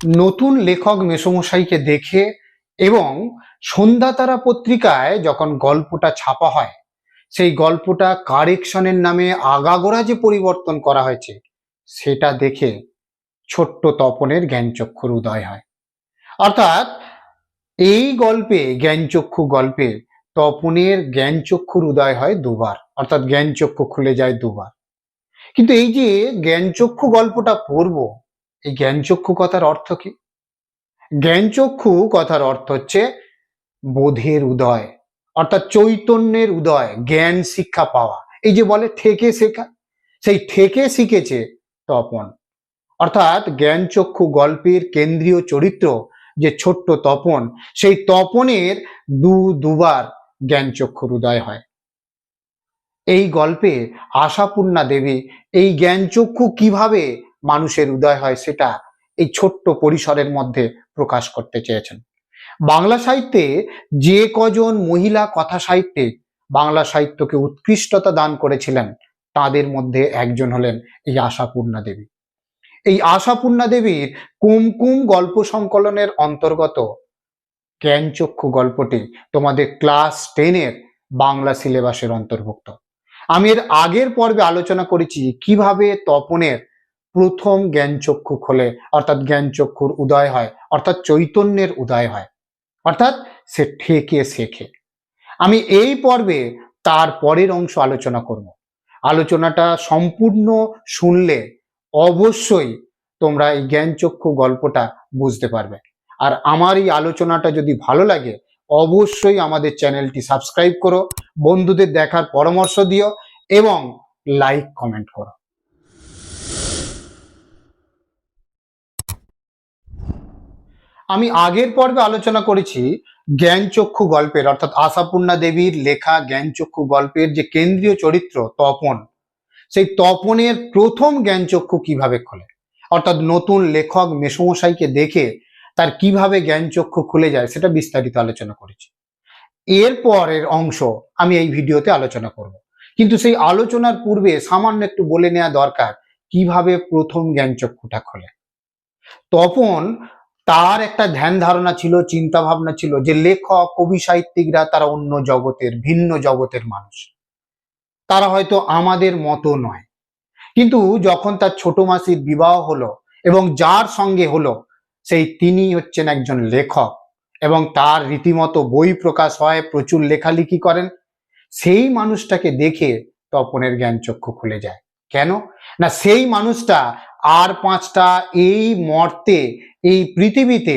নতুন লেখক মেসমশাইকে দেখে এবং সন্ধ্যাতারা পত্রিকায় যখন গল্পটা ছাপা হয়, সেই গল্পটা কারেকশনের নামে আগাগোড়া যে পরিবর্তন করা হয়েছে, সেটা দেখে ছোট্ট তপনের জ্ঞানচক্ষুর উদয় হয়। অর্থাৎ এই গল্পে, জ্ঞানচক্ষু গল্পে তপনের জ্ঞানচক্ষুর উদয় হয় দুবার, অর্থাৎ জ্ঞানচক্ষু খুলে যায় দুবার। কিন্তু এই যে জ্ঞানচক্ষু গল্পটা পড়ব এই জ্ঞানচক্ষু কথার অর্থ কি? জ্ঞানচক্ষু কথার অর্থ হচ্ছে বোধের উদয়, অর্থাৎ চৈতন্যের উদয়, জ্ঞান শিক্ষা পাওয়া। এই যে বলে ঠেকে শেখা, সেই ঠেকে শিখেছে তপন। অর্থাৎ জ্ঞানচক্ষু গল্পের কেন্দ্রীয় চরিত্র যে ছোট্ট তপন, সেই তপনের দু দুবার জ্ঞানচক্ষুর উদয় হয়। এই গল্পে আশাপূর্ণা দেবী এই জ্ঞানচক্ষু কীভাবে মানুষের উদয় হয় সেটা এই ছোট্ট পরিসরের মধ্যে প্রকাশ করতে চেয়েছেন। বাংলা সাহিত্যে যে কজন মহিলা কথা সাহিত্যে বাংলা সাহিত্যকে উৎকৃষ্টতা দান করেছিলেন, তাদের মধ্যে একজন হলেন এই আশাপূর্ণা দেবী। এই আশাপূর্ণা দেবীর কুমকুম গল্প সংকলনের অন্তর্গত জ্ঞানচক্ষু গল্পটি তোমাদের ক্লাস টেনের বাংলা সিলেবাসের অন্তর্ভুক্ত। আমি এর আগের পর্বে আলোচনা করেছি কীভাবে তপনের প্রথম জ্ঞানচক্ষু খোলে, অর্থাৎ জ্ঞানচক্ষুর উদয় হয়, অর্থাৎ চৈতন্যের উদয় হয়, অর্থাৎ সে ঠেকে শেখে। আমি এই পর্বে তার পরের অংশ আলোচনা করব। আলোচনাটা সম্পূর্ণ শুনলে অবশ্যই তোমরা এই জ্ঞানচক্ষু গল্পটা বুঝতে পারবে। আর আমার এই আলোচনাটা যদি ভালো লাগে, অবশ্যই আমাদের চ্যানেলটি সাবস্ক্রাইব করো, বন্ধুদের দেখার পরামর্শ দিও এবং লাইক কমেন্ট করো। আমি আগের পর্বে আলোচনা করেছি জ্ঞানচক্ষু গল্পের, অর্থাৎ আশাপূর্ণা দেবীর লেখা জ্ঞানচক্ষু গল্পের যে কেন্দ্রীয় চরিত্র তপন, সেই তপনের প্রথম জ্ঞানচক্ষু কীভাবে খোলে? অর্থাৎ নতুন লেখক মেসমশাইকে দেখে তার কীভাবে জ্ঞানচক্ষু খুলে যায় সেটা বিস্তারিত আলোচনা করেছি। এরপরের অংশ আমি এই ভিডিওতে আলোচনা করব। কিন্তু সেই আলোচনার পূর্বে সামান্য একটু বলে নেওয়া দরকার কীভাবে প্রথম জ্ঞানচক্ষুটা খোলে। তপন তার একটা ধ্যান ধারণা ছিল, চিন্তা ভাবনা ছিল যে লেখক, কবি সাহিত্যিকরা তারা অন্য জগতের, ভিন্ন জগতের মানুষ। তারা হয়তো আমাদের মতো নয়। কিন্তু যখন তার ছোট মাসির বিবাহ হলো এবং যার সঙ্গে হলো, সেই তিনি হচ্ছেন একজন লেখক এবং তার রীতিমতো বই প্রকাশ হয়, প্রচুর লেখালেখি করেন, সেই মানুষটাকে দেখে তপনের জ্ঞানচক্ষু খুলে যায়। কেন? না, সেই মানুষটা আর পাঁচটা এই মর্তে এই পৃথিবীতে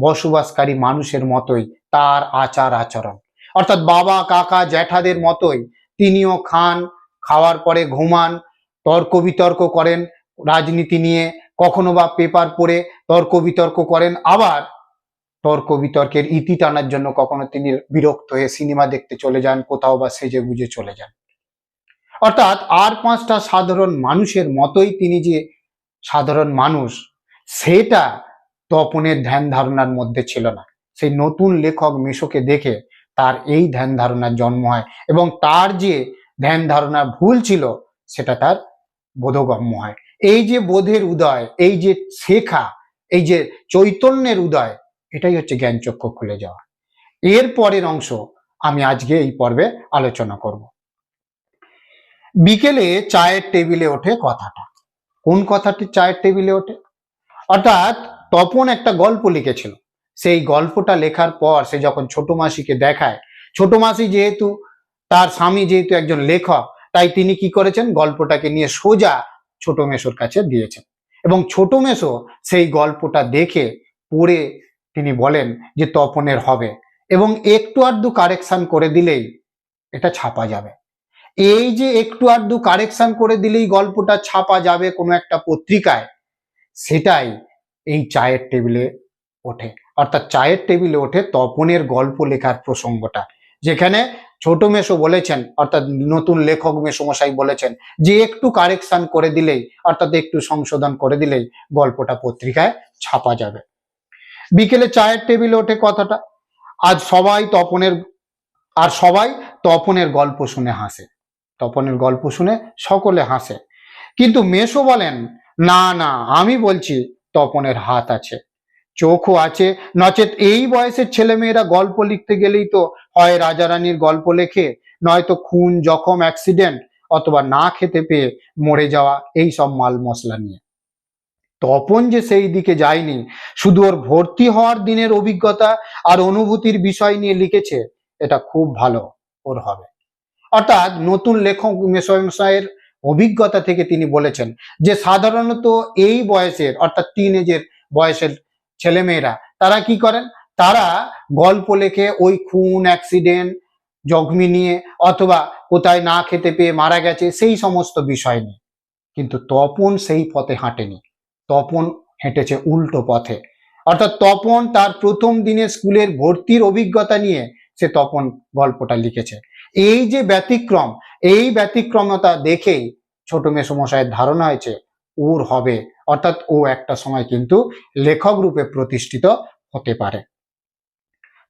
বসবাসকারী মানুষের মতোই তার আচার আচরণ। অর্থাৎ বাবা, কাকা, জ্যাঠাদের মতোই তিনিও খান, খাওয়ার পরে ঘুমান, তর্ক বিতর্ক করেন রাজনীতি নিয়ে, কখনো বা পেপার পড়ে তর্ক বিতর্ক করেন, আবার তর্ক বিতর্কের ইতি টানার জন্য কখনো তিনি বিরক্ত হয়ে সিনেমা দেখতে চলে যান, কোথাও বা সেজে গুজে চলে যান। অর্থাৎ আর পাঁচটা সাধারণ মানুষের মতোই তিনি যে সাধারণ মানুষ, সেটা তপনের ধ্যান ধারণার মধ্যে ছিল না। সেই নতুন লেখক মেশোকে দেখে তার এই ধ্যান ধারণার জন্ম হয় এবং তার যে ধ্যান ধারণা ভুল ছিল, সেটা তার বোধগম্য হয়। এই যে বোধের উদয়, এই যে শেখা, এই যে চৈতন্যের উদয়, এটাই হচ্ছে জ্ঞানচক্ষু খুলে যাওয়া। এর পরের অংশ আমি আজকে এই পর্বে আলোচনা করব। বিকেলে চায়ের টেবিলে ওঠে কথাটা। কোন কথাটি চায়ের টেবিলে ওঠে? অর্থাৎ তপন একটা গল্প লিখেছিল। সেই গল্পটা লেখার পর সে যখন ছোট মাসিকে দেখায়, ছোট মাসি যেহেতু তার স্বামী যেহেতু একজন লেখক, তাই তিনি কি করেছেন? গল্পটাকে নিয়ে সোজা ছোট মেশোর কাছে দিয়েছেন। এবং ছোট মেশো সেই গল্পটা দেখে পড়ে তিনি বলেন যে তপনের হবে এবং একটু আধটু কারেকশন করে দিলেই এটা ছাপা যাবে। এই যে একটু আধটু কারেকশন করে দিলেই গল্পটা ছাপা যাবে কোনো একটা পত্রিকায়, সেটাই এই চায়ের টেবিলে ওঠে। অর্থাৎ চায়ের টেবিলে ওঠে তপনের গল্প লেখার প্রসঙ্গটা। যেখানে ছোট মেশো বলেছেন, অর্থাৎ নতুন লেখক মেশোমশাই বলেছেন, যে একটু কারেকশন করে দিলেই, অর্থাৎ একটু সংশোধন করে দিলেই গল্পটা পত্রিকায় ছাপা যাবে। বিকেলে চায়ের টেবিলে ওঠে কথাটা। আজ সবাই তপনের, আর সবাই তপনের গল্প শুনে হাসে। তপনের গল্প শুনে সকলে হাসে। কিন্তু মেশো বলেন, না না, আমি বলছি তপনের হাত আছে। চোখও আছে। নচেত এই বয়সের ছেলেমেয়েরা গল্প লিখতে গেলেই তো হয় রাজারানীর গল্প লেখে, নয়তো খুন, জখম অ্যাক্সিডেন্ট অথবা না খেতে পেয়ে মরে যাওয়া এই সব মাল মশলা নিয়ে। তপন যে সেই দিকে যায়নি, শুধু ওর ভর্তি হওয়ার দিনের অভিজ্ঞতা আর অনুভূতির বিষয় নিয়ে লিখেছে, এটা খুব ভালো ওর হবে। অর্থাৎ নতুন লেখক মেসয়ের অভিজ্ঞতা থেকে তিনি বলেছেন যে সাধারণত এই বয়সের, অর্থাৎ তিন এজের বয়সের ছেলেমেয়েরা, তারা কি করেন? তারা গল্প লেখে ওই খুন অ্যাক্সিডেন্ট জখমি নিয়ে অথবা কোথায় না খেতে পেয়ে মারা গেছে, সেই সমস্ত বিষয় নিয়ে। কিন্তু তপন সেই পথে হাঁটেনি। তপন হেঁটেছে উল্টো পথে। অর্থাৎ তপন তার প্রথম দিনে স্কুলের ভর্তির অভিজ্ঞতা নিয়ে সে তপন গল্পটা লিখেছে। এই যে ব্যতিক্রম, এই ব্যতিক্রমতা দেখেই ছোট মেসমশাইয়ের ধারণা হয়েছে ওর হবে। অর্থাৎ ও একটা সময় কিন্তু লেখক রূপে প্রতিষ্ঠিত হতে পারে।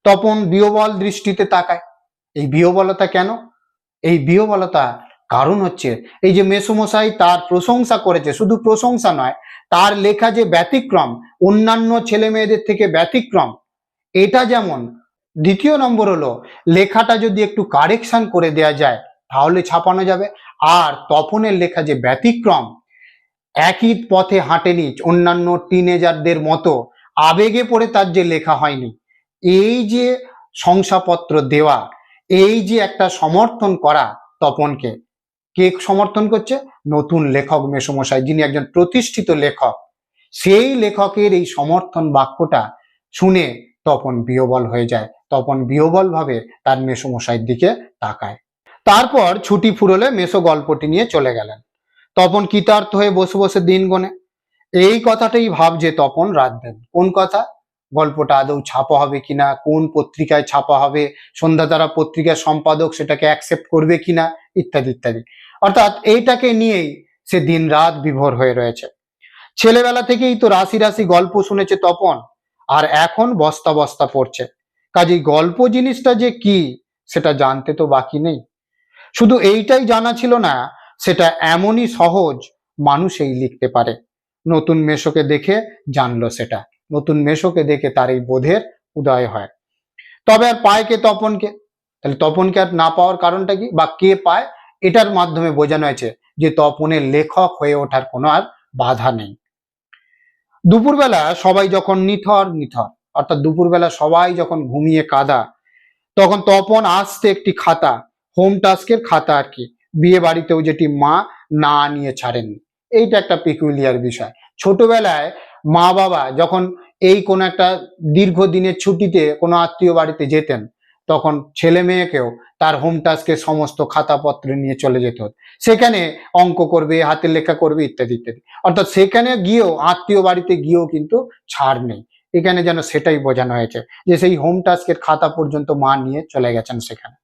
তপন বিহবল দৃষ্টিতে তাকায়। এই বিহবলতা কেন? এই বিহবলতা কারণ হচ্ছে এই যে মেসমশাই তার প্রশংসা করেছে, শুধু প্রশংসা নয়, তার লেখা যে ব্যতিক্রম, অন্যান্য ছেলে মেয়েদের থেকে ব্যতিক্রম, এটা যেমন, দ্বিতীয় নম্বর হলো, লেখাটা যদি একটু কারেকশন করে দেয়া যায় তাহলে ছাপানো যাবে। আর তপনের লেখা যে ব্যতিক্রম, একই পথে হাঁটেনি অন্যান্য টিনেজারদের মতো, আবেগে পড়ে তার যে লেখা হয়নি। এই যে শংসাপত্র দেওয়া, এই যে একটা সমর্থন করা তপনকে, কে সমর্থন করছে? নতুন লেখক মেসমশাই, যিনি একজন প্রতিষ্ঠিত লেখক। সেই লেখকের এই সমর্থন বাক্যটা শুনে তপন বিহবল হয়ে যায়। তপন বিহবল ভাবে তার মেসমশাইয়ের দিকে তাকায়। তারপর ছুটি ফুরলে মেসো গল্পটি নিয়ে চলে গেলেন। তপন কৃতার্থ হয়ে বসে বসে দিন গনে। এই কথাটাই ভাবছে তপন রাত দেন। কোন কথা? গল্পটা আদৌ ছাপা হবে কিনা? কোন পত্রিকায় ছাপা হবে? সন্ধ্যাতারা পত্রিকার সম্পাদক সেটাকে অ্যাকসেপ্ট করবে কিনা? ইত্যাদি ইত্যাদি। অর্থাৎ এইটাকে নিয়েই সে দিন রাত বিভোর হয়ে রয়েছে। ছেলেবেলা থেকেই তো রাশি রাশি গল্প শুনেছে তপন, আর এখন বস্তা বস্তা পড়ছে। কাজেই গল্প জিনিসটা যে কি, সেটা জানতে তো বাকি নেই। শুধু এইটাই জানা ছিল না, সেটা এমনই সহজ মানুষই লিখতে পারে। নতুন মেশোকে দেখে জানলো সেটা। নতুন মেশোকে দেখে তার এই বোধের উদয় হয়। তবে আর পায় কে তপনকে? তাহলে তপনকে আর না পাওয়ার কারণটা কি? বা কে পায়? এটার মাধ্যমে বোঝানো হয়েছে যে তপনের লেখক হয়ে ওঠার কোনো আর বাধা নেই। দুপুরবেলা সবাই যখন নিথর নিথর, অর্থাৎ দুপুরবেলা সবাই যখন ঘুমিয়ে কাদা, তখন তপন আসতে একটি খাতা হোম টাস্কের খাতা আর কি। বিয়ে বাড়িতেও যেটি মা না নিয়ে ছাড়েননি। এইটা একটা পিকুলিয়ার বিষয়। ছোটবেলায় মা বাবা যখন এই কোনো একটা দীর্ঘদিনের ছুটিতে কোনো আত্মীয় বাড়িতে যেতেন, তখন ছেলে মেয়েকেও তার হোম টাস্কের সমস্ত খাতাপত্র নিয়ে চলে যেত হতো। সেখানে অঙ্ক করবে, হাতের লেখা করবে, ইত্যাদি ইত্যাদি। অর্থাৎ সেখানে গিয়েও, আত্মীয় বাড়িতে গিয়েও কিন্তু ছাড় নেই। এখানে যেন সেটাই বোঝানো হয়েছে যে সেই হোম টাস্কের খাতা পর্যন্ত মা নিয়ে চলে গেছেন সেখানে।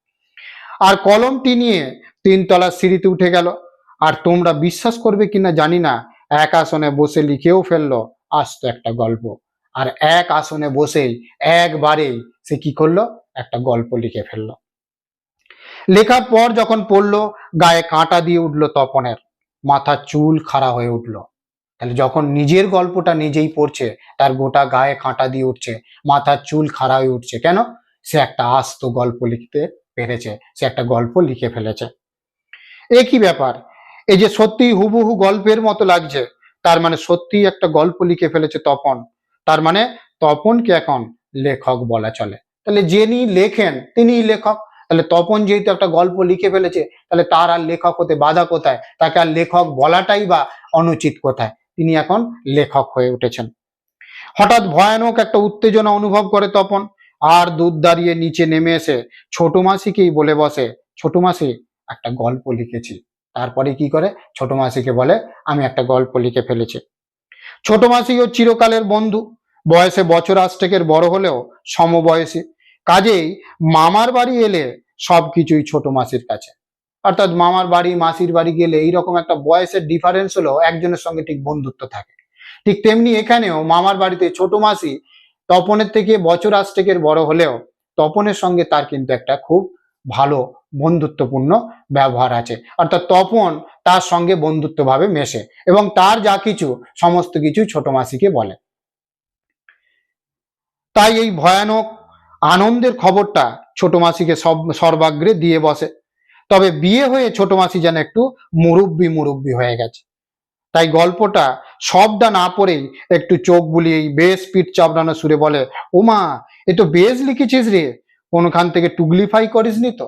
আর কলমটি নিয়ে তিনতলার সিঁড়িতে উঠে গেল। আর তোমরা বিশ্বাস করবে কিনা জানি না, এক আসনে বসে লিখেও ফেলল আস্ত একটা গল্প। আর এক আসনে বসেই একবারেই সে কি করল? একটা গল্প লিখে ফেলল। লেখার পর যখন পড়ল, গায়ে কাঁটা দিয়ে উঠল তপনের। মাথার চুল খাড়া হয়ে উঠল। তাহলে যখন নিজের গল্পটা নিজেই পড়ছে, তার গোটা গায়ে কাঁটা দিয়ে উঠছে, মাথার চুল খাড়া হয়ে উঠছে কেন? সে একটা আস্ত গল্প লিখতে পেরেছে, সে একটা গল্প লিখে ফেলেছে। একই ব্যাপার? এই যে সত্যি হুবহু গল্পের মতো লাগছে, তার মানে সত্যিই একটা গল্প লিখে ফেলেছে তপন। তার মানে তপনকে এখন লেখক বলা চলে। তাহলে যিনি লেখেন, তিনিই লেখক। তাহলে তপন যেহেতু একটা গল্প লিখে ফেলেছে, তাহলে তার আর লেখক হতে বাধা কোথায়? তাকে আর লেখক বলাটাই বা অনুচিত কোথায়? তিনি এখন লেখক হয়ে উঠেছেন। হঠাৎ ভয়ানক একটা উত্তেজনা অনুভব করে তপন। আর দুধ দাঁড়িয়ে নিচে নেমে এসে ছোট মাসিকেই বলে বসে, ছোট মাসি, একটা গল্প লিখেছি। তারপরে কি করে? ছোট মাসিকে বলে, আমি একটা গল্প লিখে ফেলেছি। ছোট মাসি ও চিরকালের বন্ধু। বয়সে বছর আষ্টেকের বড় হলেও সমবয়সী। কাজেই মামার বাড়ি এলে সবকিছুই ছোট মাসির কাছে। অর্থাৎ মামার বাড়ি, মাসির বাড়ি গেলে এইরকম একটা বয়সের ডিফারেন্স হলেও একজনের সঙ্গে ঠিক বন্ধুত্ব থাকে। ঠিক তেমনি এখানেও মামার বাড়িতে ছোট মাসি তপনের থেকে বছর আষ্টেকের বড় হলেও তপনের সঙ্গে তার কিন্তু একটা খুব ভালো বন্ধুত্বপূর্ণ ব্যবহার আছে। অর্থাৎ তপন তার সঙ্গে বন্ধুত্বভাবে মেশে এবং তার যা কিছু, সমস্ত কিছু ছোট মাসিকে বলে। তাই এই ভয়ানক আনন্দের খবরটা ছোট মাসিকে সব, সর্বাগ্রে দিয়ে বসে। তবে বিয়ে হয়ে ছোট মাসি যেন একটু মুরব্বি মুরব্বি হয়ে গেছে। তাই গল্পটা সবটা না পড়েই একটু চোখ বুলিয়েই বেশ পিঠ চাপড়ানো সুরে বলে, ওমা, এ তো বেশ লিখেছিস রে। কোনোখান থেকে টুগলিফাই করিস নি তো?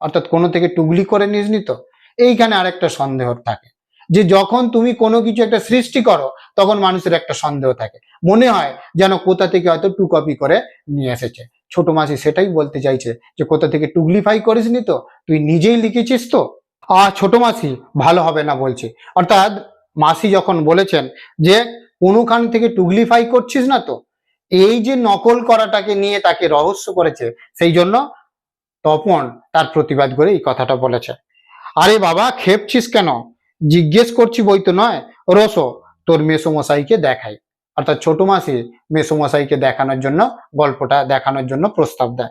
অর্থাৎ কোনো থেকে টুগলি করে নিসনি তো? এইখানে আরেকটা সন্দেহ থাকে যে যখন তুমি কোনো কিছু একটা সৃষ্টি করো, তখন মানুষের একটা সন্দেহ থাকে। মনে হয় যেন কোথা থেকে হয়তো টু কপি করে নিয়ে এসেছে। ছোট মাসি সেটাই বলতে চাইছে যে, কোথা থেকে টুগলিফাই করিস নি তো? তুই নিজেই লিখেছিস তো? আ ছোট মাসি, ভালো হবে না বলছে। অর্থাৎ মাসি যখন বলেছেন যে কোনোখান থেকে টুগলিফাই করছিস না তো? এই যে নকল করাটাকে নিয়ে তাকে রহস্য করেছে, সেই জন্য তপন তার প্রতিবাদ করে এই কথাটা বলেছে। আরে বাবা, খেপছিস কেন? জিজ্ঞেস করছি বই তো নয়। রসো, তোর মেসোমশাইকে দেখাই। অর্থাৎ ছোট মাসি মেসোমশাইকে দেখানোর জন্য, গল্পটা দেখানোর জন্য প্রস্তাব দেয়।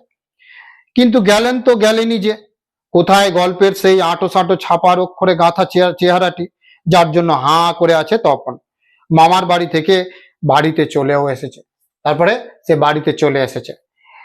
কিন্তু গেলেন তো গেলেনি যে, কোথায় গল্পের সেই আটো সাটো ছাপার অক্ষরে গাঁথা চেহারা- চেহারাটি? যার জন্য হাঁ করে আছে তপন। মামার বাড়ি থেকে বাড়িতে চলেও এসেছে। তারপরে সে বাড়িতে চলে এসেছে।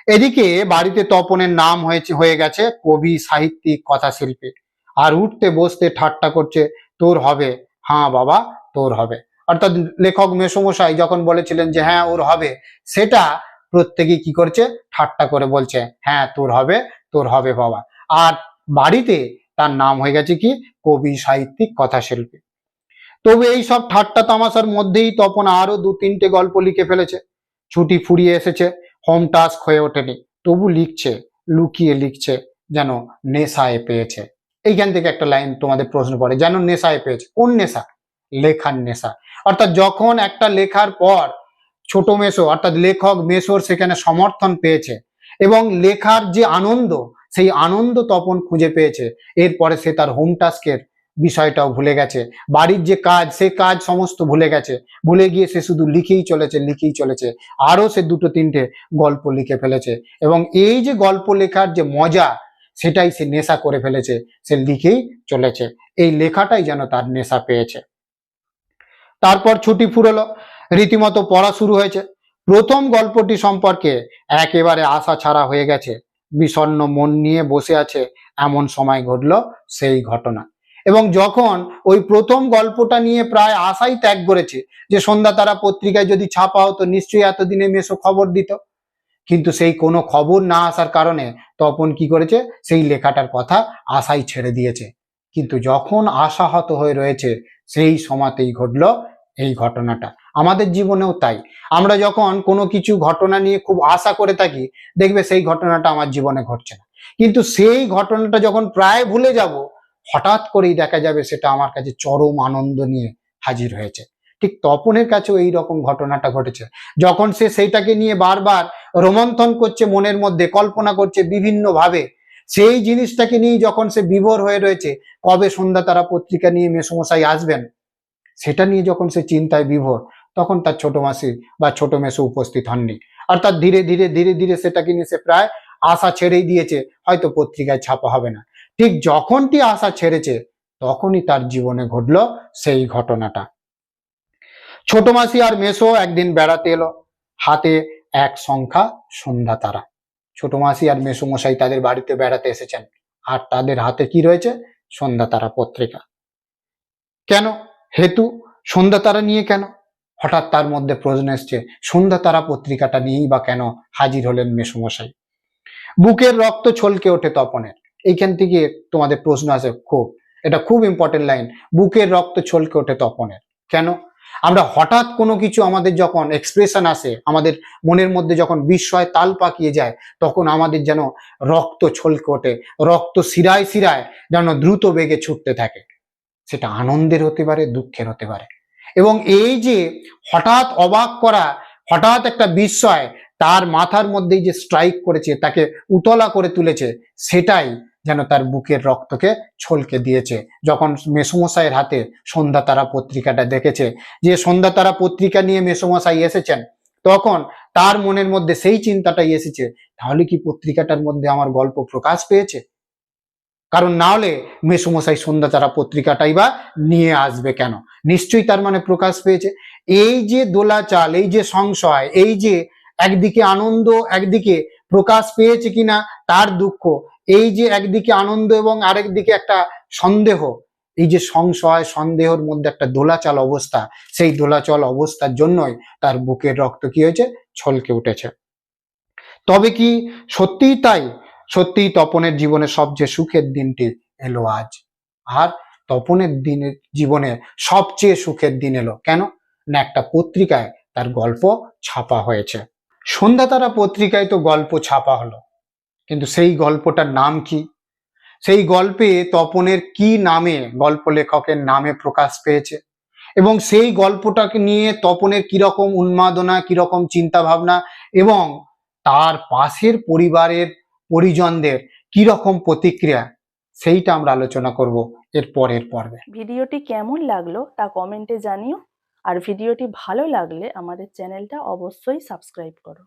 এদিকে বাড়িতে তপনের নাম হয়েছে, হয়ে গেছে কবি সাহিত্যিক, কথাশিল্পী। আর উঠতে বসতে ঠাট্টা করছে, তোর হবে। হ্যাঁ বাবা, তোর হবে। অর্থাৎ লেখক মেসমশাই যখন বলেছিলেন যে হ্যাঁ ওর হবে, সেটা প্রত্যেকেই কি করছে? ঠাট্টা করে বলছে হ্যাঁ তোর হবে তোর হবে বাবা। আর বাড়িতে তার নাম হয়ে গেছে কি? কবি সাহিত্যিক, কথাশিল্পী। তবে এই সব ঠাট্টা তামাশার মধ্যেই তপন আরও দু তিনটে গল্প লিখে ফেলেছে। ছুটি ফুরিয়ে এসেছে, হোম টাস্ক হয়ে ওঠেনি। তবু লিখছে, লুকিয়ে লিখছে, যেন নেশায় পেয়েছে। এইখান থেকে একটা লাইন তোমাদের প্রশ্ন পড়ে, যেন নেশায় পেয়েছে। কোন নেশা? লেখার নেশা। অর্থাৎ যখন একটা লেখার পর ছোট মেসো অর্থাৎ লেখক মেসোর সেখানে সমর্থন পেয়েছে এবং লেখার যে আনন্দ সেই আনন্দ তপন খুঁজে পেয়েছে। এরপরে সে তার হোম টাস্কের বিষয়টাও ভুলে গেছে। বাড়ির যে কাজ, সে কাজ সমস্ত ভুলে গেছে। ভুলে গিয়ে সে শুধু লিখেই চলেছে লিখেই চলেছে। আরও সে দুটো তিনটে গল্প লিখে ফেলেছে। এবং এই যে গল্প লেখার যে মজা, সেটাই সে নেশা করে ফেলেছে। সে লিখেই চলেছে। এই লেখাটাই যেন তার নেশা পেয়েছে। তারপর ছুটি ফুরলো। রীতিমতো পড়া শুরু হয়েছে। প্রথম গল্পটি সম্পর্কে একেবারে আশা ছাড়া হয়ে গেছে। বিষণ্ণ মন নিয়ে বসে আছে এমন সময় ঘটলো সেই ঘটনা। এবং যখন ওই প্রথম গল্পটা নিয়ে প্রায় আশাই ত্যাগ করেছে যে সন্ধ্যা তারা পত্রিকায় যদি ছাপা হতো নিশ্চয়ই এতদিনে মেসো খবর দিত। কিন্তু সেই কোনো খবর না আসার কারণে তপন কি করেছে? সেই লেখাটার কথা আশাই ছেড়ে দিয়েছে। কিন্তু যখন আশাহত হয়ে রয়েছে সেই সময়তেই ঘটলো এই ঘটনাটা। আমাদের জীবনেও তাই। আমরা যখন কোনো কিছু ঘটনা নিয়ে খুব আশা করে থাকি, দেখবে সেই ঘটনাটা আমার জীবনে ঘটছে না। কিন্তু সেই ঘটনাটা যখন প্রায় ভুলে যাব, হঠাৎ করেই দেখা যাবে সেটা আমার কাছে চরম আনন্দ নিয়ে হাজির হয়েছে। ঠিক তপনের কাছেও এই রকম ঘটনাটা ঘটেছে। যখন সে সেইটাকে নিয়ে বারবার রোমন্থন করছে মনের মধ্যে, কল্পনা করছে বিভিন্ন ভাবে সেই জিনিসটাকে নিয়ে যখন সে বিভোর হয়ে রয়েছে, কবে সন্ধ্যা তারা পত্রিকা নিয়ে মেসমশাই আসবেন, সেটা নিয়ে যখন সে চিন্তায় বিভোর তখন তার ছোট মাসি বা ছোট মেসো উপস্থিত হননি। অর্থাৎ ধীরে ধীরে ধীরে ধীরে সেটাকে নিয়ে সে প্রায় আশা ছেড়েই দিয়েছে, হয়তো পত্রিকায় ছাপা হবে না। ঠিক যখনটি আশা ছেড়েছে, তখনই তার জীবনে ঘটলো সেই ঘটনাটা। ছোট মাসি আর মেসো একদিন বেড়াতে এলো, হাতে এক সংখ্যা সন্ধ্যা তারা। ছোট মাসি আর মেসো মশাই তাদের বাড়িতে বেড়াতে এসেছেন। আর তাদের হাতে কি রয়েছে? সন্ধ্যা তারা পত্রিকা। কেন? হেতু? সন্ধ্যা তারা নিয়ে কেন? হঠাৎ তার মধ্যে প্রশ্ন এসছে। সন্ধ্যা তারা পত্রিকাটা নিয়েই বা কেন হাজির হলেন মেসমশাই? বুকের রক্ত ছলকে ওঠে তপনের। এইখান থেকে তোমাদের প্রশ্ন আছে খুব। এটা খুব ইম্পর্টেন্ট লাইন বুকের রক্ত ছলকে ওঠে তপনের। কেন? আমরা হঠাৎ কোনো কিছু আমাদের যখন এক্সপ্রেশন আসে, আমাদের মনের মধ্যে যখন বিস্ময় তাল পাকিয়ে যায়, তখন আমাদের যেন রক্ত ছলকে ওঠে। রক্ত শিরায় শিরায় যেন দ্রুত বেগে ছুটতে থাকে। সেটা আনন্দের হতে পারে, দুঃখের হতে পারে। এবং এই যে হঠাৎ অবাক করা, হঠাৎ একটা বিস্ময় তার মাথার মধ্যেই যে স্ট্রাইক করেছে, তাকে উতলা করে তুলেছে, সেটাই যেন তার বুকের রক্তকে ছলকে দিয়েছে। যখন মেসমশাইয়ের হাতে সন্ধ্যা তারা পত্রিকাটা দেখেছে, যে সন্ধ্যা তারা পত্রিকা নিয়ে মেসমশাই এসেছেন, তখন তার মনের মধ্যে সেই চিন্তাটাই এসেছে, তাহলে কি পত্রিকাটার মধ্যে আমার গল্প প্রকাশ পেয়েছে? কারণ না হলে মেসমশাই সন্ধ্যা তারা পত্রিকাটাই বা নিয়ে আসবে কেন? নিশ্চয়ই তার মানে প্রকাশ পেয়েছে। এই যে দোলাচাল, এই যে সংশয়, এই যে একদিকে আনন্দ, একদিকে প্রকাশ পেয়েছে কিনা তার দুঃখ, এই যে একদিকে আনন্দ এবং আরেকদিকে একটা সন্দেহ, এই যে সংশয়, সন্দেহের মধ্যে একটা দোলাচল অবস্থা, সেই দোলাচল অবস্থার জন্যই তার বুকের রক্ত কি হয়েছে? ছলকে উঠেছে। তবে কি সত্যিই তাই? সত্যিই তপনের জীবনে সবচেয়ে সুখের দিনটি এলো আজ। আর তপনের দিনের জীবনে সবচেয়ে সুখের দিন এলো কেন? না, একটা পত্রিকায় তার গল্প ছাপা হয়েছে। সন্ধ্যা তারা পত্রিকায় তো গল্প ছাপা হলো। কিন্তু সেই গল্পটার নাম কি? সেই গল্পে তপনের কি নামে গল্প লেখকের নামে প্রকাশ পেয়েছে? এবং সেই গল্পটাকে নিয়ে তপনের কীরকম উন্মাদনা, কীরকম চিন্তা ভাবনা এবং তার পাশের পরিবারের পরিজনদের কীরকম প্রতিক্রিয়া, সেইটা আমরা আলোচনা করব এর পরের পর্বে। ভিডিওটি কেমন লাগল তা কমেন্টে জানিও। আর ভিডিওটি ভালো লাগলে আমাদের চ্যানেলটা অবশ্যই সাবস্ক্রাইব করো।